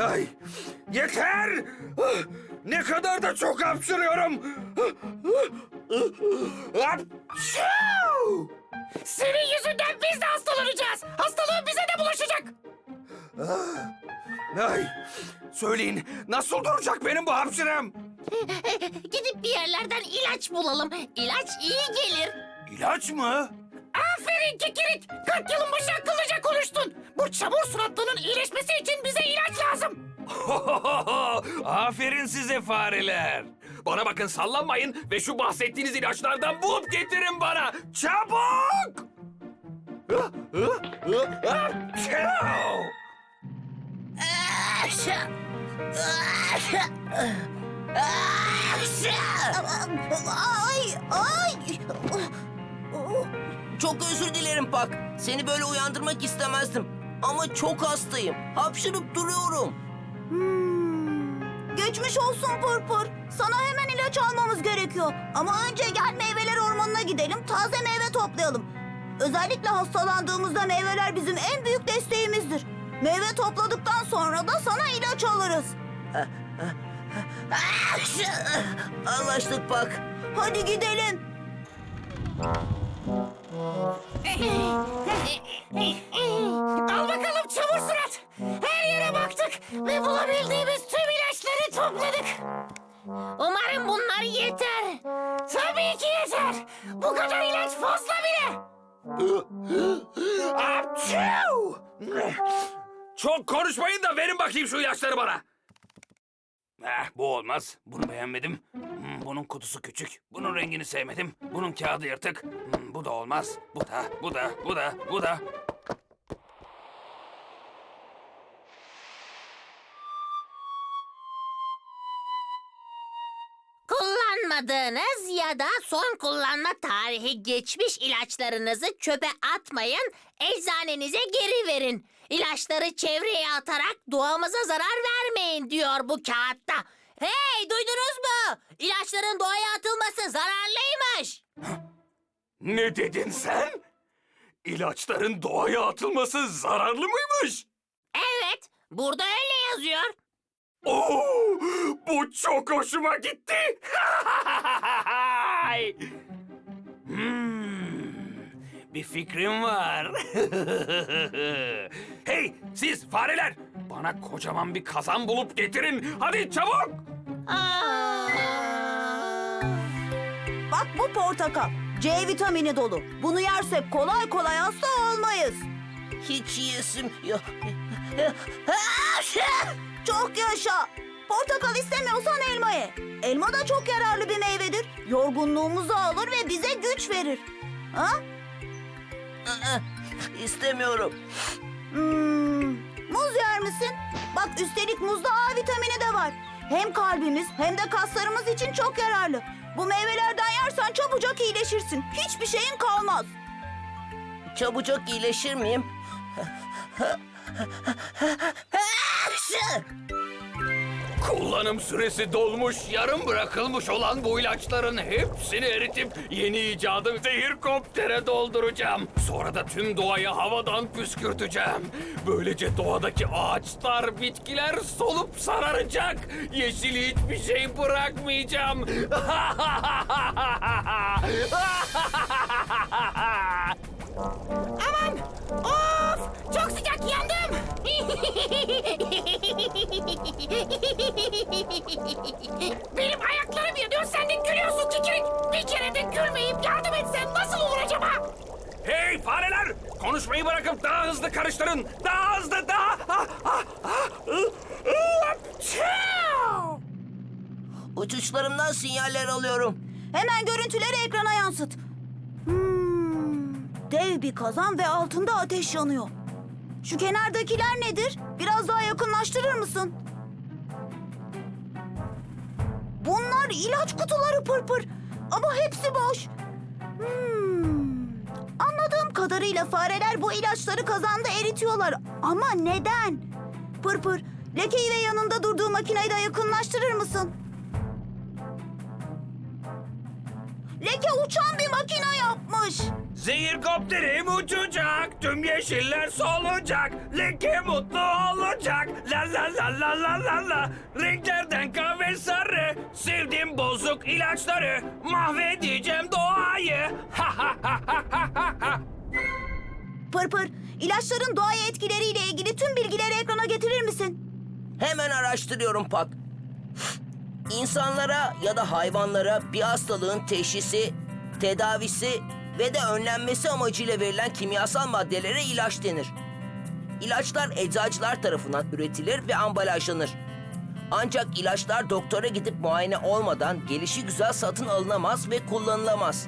Ay, yeter! Ne kadar da çok hapşırıyorum! Apçu! Senin yüzünden biz de hastalanacağız. Hastalığın bize de bulaşacak. Ay, söyleyin nasıl duracak benim bu hapşırem? Gidip bir yerlerden ilaç bulalım. İlaç iyi gelir. İlaç mı? Aferin Kikirik. 40 yılın başı akıllıca konuştun. Bu çamur suratlının iyileşmesi için bize ilaç lazım. Aferin size fareler. Bana bakın sallanmayın ve şu bahsettiğiniz ilaçlardan bulup getirin bana. Çabuk! Ay, ay. Çok özür dilerim Pak. Seni böyle uyandırmak istemezdim. Ama çok hastayım. Hapşırıp duruyorum. Hmm. Geçmiş olsun Pırpır. Sana hemen ilaç almamız gerekiyor. Ama önce gel meyveler ormanına gidelim, taze meyve toplayalım. Özellikle hastalandığımızda meyveler bizim en büyük desteğimizdir. Meyve topladıktan sonra da sana ilaç alırız. Anlaştık Pak. Hadi gidelim. Al bakalım çamur surat. Her yere baktık ve bulabildiğimiz tüm ilaçları topladık. Umarım bunlar yeter. Tabii ki yeter. Bu kadar ilaç fazla bile. Apçu! Çok konuşmayın da verin bakayım şu ilaçları bana. Eh, bu olmaz. Bunu beğenmedim. Hmm, bunun kutusu küçük. Bunun rengini sevmedim. Bunun kağıdı yırtık. Hmm, bu da olmaz. Bu da, bu da, bu da, bu da. Kullanmadığınız ya da son kullanma tarihi geçmiş ilaçlarınızı çöpe atmayın, eczanenize geri verin. İlaçları çevreye atarak doğamıza zarar vermeyin diyor bu kağıtta. Hey duydunuz mu? İlaçların doğaya atılması zararlıymış. Ne dedin sen? İlaçların doğaya atılması zararlı mıymış? Evet, burada öyle yazıyor. Oo, bu çok hoşuma gitti. hmm, bir fikrim var. hey siz fareler, bana kocaman bir kazan bulup getirin. Hadi çabuk. Bak bu portakal. C vitamini dolu. Bunu yersek kolay kolay hasta olmayız. Hiç yiyesim yok. Çok yaşa. Portakal istemiyorsan elma ye. Elma da çok yararlı bir meyvedir. Yorgunluğumuzu alır ve bize güç verir. Ha? İstemiyorum. Hmm, muz yer misin? Bak üstelik muzda A vitamini de var. Hem kalbimiz hem de kaslarımız için çok yararlı. Bu meyvelerden yersen çabucak iyileşirsin. Hiçbir şeyin kalmaz. Çabucak iyileşir miyim? Kullanım süresi dolmuş, yarım bırakılmış olan bu ilaçların hepsini eritip yeni icadım zehirkoptere dolduracağım. Sonra da tüm doğayı havadan püskürteceğim. Böylece doğadaki ağaçlar, bitkiler solup sararacak. Yeşil hiçbir şey bırakmayacağım. bırakıp daha hızlı karıştırın. Daha hızlı, daha... Ah, ah, ah! Uçuşlarımdan sinyaller alıyorum. Hemen görüntüleri ekrana yansıt. Hmm, dev bir kazan ve altında ateş yanıyor. Şu kenardakiler nedir? Biraz daha yakınlaştırır mısın? Bunlar ilaç kutuları pırpır. Ama hepsi boş. Hmm, kadarıyla fareler bu ilaçları kazanda eritiyorlar. Ama neden? Pırpır, lekeyi ve yanında durduğu makineyi de yakınlaştırır mısın? Leke uçan bir makine ya. yapmış. Zehir kopterim uçacak, tüm yeşiller solacak, leke mutlu olacak. La la la la la la la. Renklerden kahve sarı, sevdim bozuk ilaçları, mahvedeceğim doğayı. Ha ha ha ha ha ha Pırpır, ilaçların doğaya etkileriyle ilgili tüm bilgileri ekrana getirir misin? Hemen araştırıyorum Pak. İnsanlara ya da hayvanlara bir hastalığın teşhisi, tedavisi ve de önlenmesi amacıyla verilen kimyasal maddelere ilaç denir. İlaçlar eczacılar tarafından üretilir ve ambalajlanır. Ancak ilaçlar doktora gidip muayene olmadan gelişi güzel satın alınamaz ve kullanılamaz.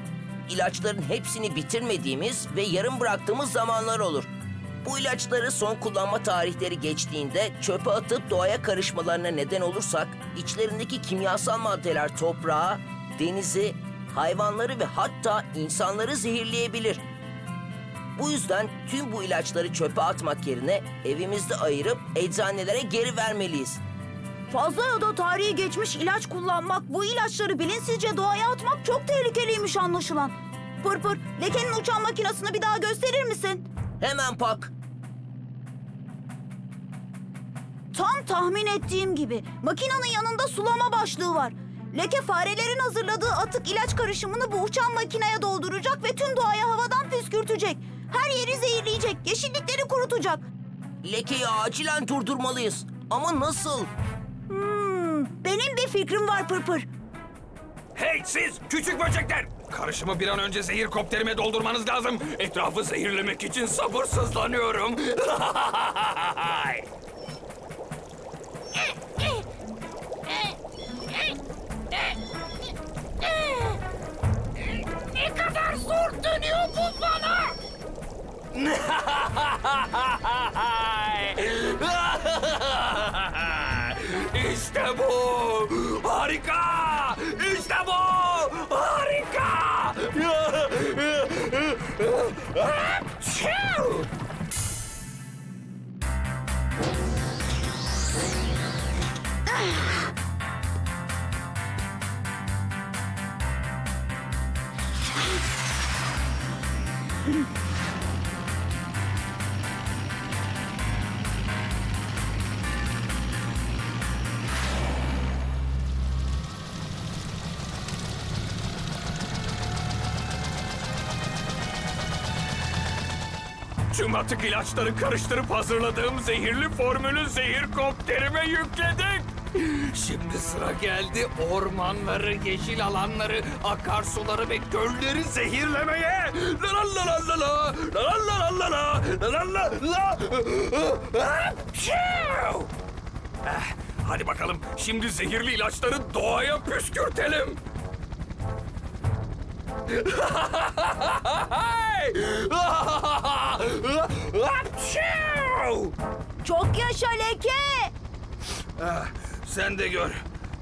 İlaçların hepsini bitirmediğimiz ve yarım bıraktığımız zamanlar olur. Bu ilaçları son kullanma tarihleri geçtiğinde çöpe atıp doğaya karışmalarına neden olursak içlerindeki kimyasal maddeler toprağı, denizi, hayvanları ve hatta insanları zehirleyebilir. Bu yüzden tüm bu ilaçları çöpe atmak yerine evimizde ayırıp eczanelere geri vermeliyiz. Fazla ya da tarihi geçmiş ilaç kullanmak, bu ilaçları bilinçsizce doğaya atmak çok tehlikeliymiş anlaşılan. Pırpır, lekenin uçan makinesini bir daha gösterir misin? Hemen pak. Tam tahmin ettiğim gibi makinenin yanında sulama başlığı var. Leke farelerin hazırladığı atık ilaç karışımını bu uçan makineye dolduracak ve tüm doğaya havadan püskürtecek. Her yeri zehirleyecek, yeşillikleri kurutacak. Lekeyi acilen durdurmalıyız. Ama nasıl? Hmm, benim bir fikrim var Pırpır. Hey siz küçük böcekler! Karışımı bir an önce zehir kopterime doldurmanız lazım. Etrafı zehirlemek için sabırsızlanıyorum. Ah! Tüm atık ilaçları karıştırıp hazırladığım zehirli formülü zehir kopterime yükledik. Şimdi sıra geldi ormanları, yeşil alanları, akarsuları ve gölleri zehirlemeye. La la la la la la la la la la la la la la! Eh, Hadi bakalım şimdi zehirli ilaçları doğaya püskürtelim. Apşiu! Çok yaşa Leke! Ah, Sen de gör.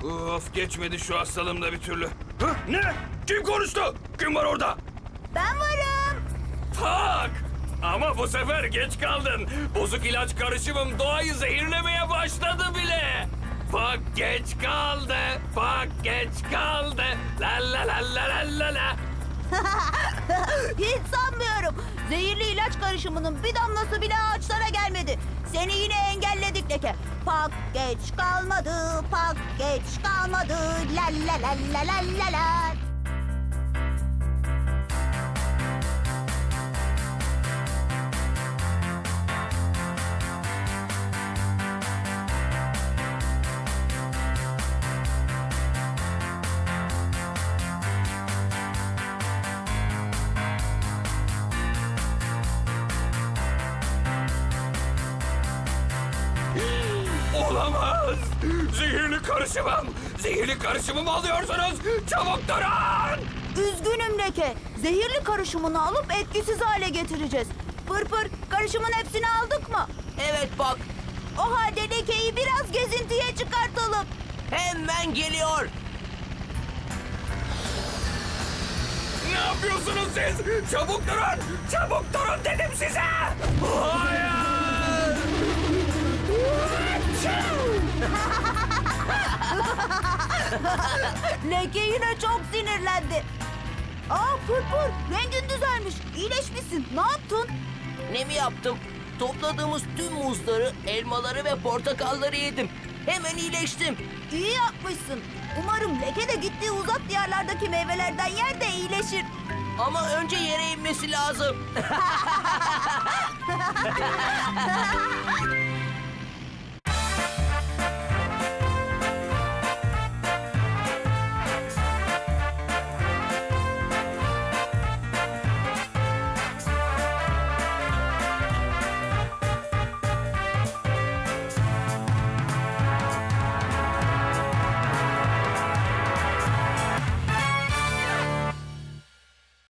Of geçmedi şu hastalığım da bir türlü. Hı, ne? Kim konuştu? Kim var orada? Ben varım. Tak! Ama bu sefer geç kaldın. Bozuk ilaç karışımım doğayı zehirlemeye başladı bile. Bak geç kaldı. Bak geç kaldı. La la la la la la la. Hiç sanmıyorum. Zehirli ilaç karışımının bir damlası bile ağaçlara gelmedi. Seni yine engelledik Leke. Pak geç kalmadı, pak geç kalmadı. La la la la la la la. Olamaz. Zehirli karışımım. Zehirli karışımımı alıyorsunuz. Çabuk durun. Üzgünüm Leke. Zehirli karışımını alıp etkisiz hale getireceğiz. Pırpır, karışımın hepsini aldık mı? Evet bak. O halde Leke'yi biraz gezintiye çıkartalım. Hemen geliyor. Ne yapıyorsunuz siz? Çabuk durun! Çabuk durun dedim size! Hayır! Leke yine çok sinirlendi. Aa Purpur rengin düzelmiş. İyileşmişsin. Ne yaptın? Ne mi yaptım? Topladığımız tüm muzları, elmaları ve portakalları yedim. Hemen iyileştim. İyi yapmışsın. Umarım leke de gittiği uzak diyarlardaki meyvelerden yer de iyileşir. Ama önce yere inmesi lazım.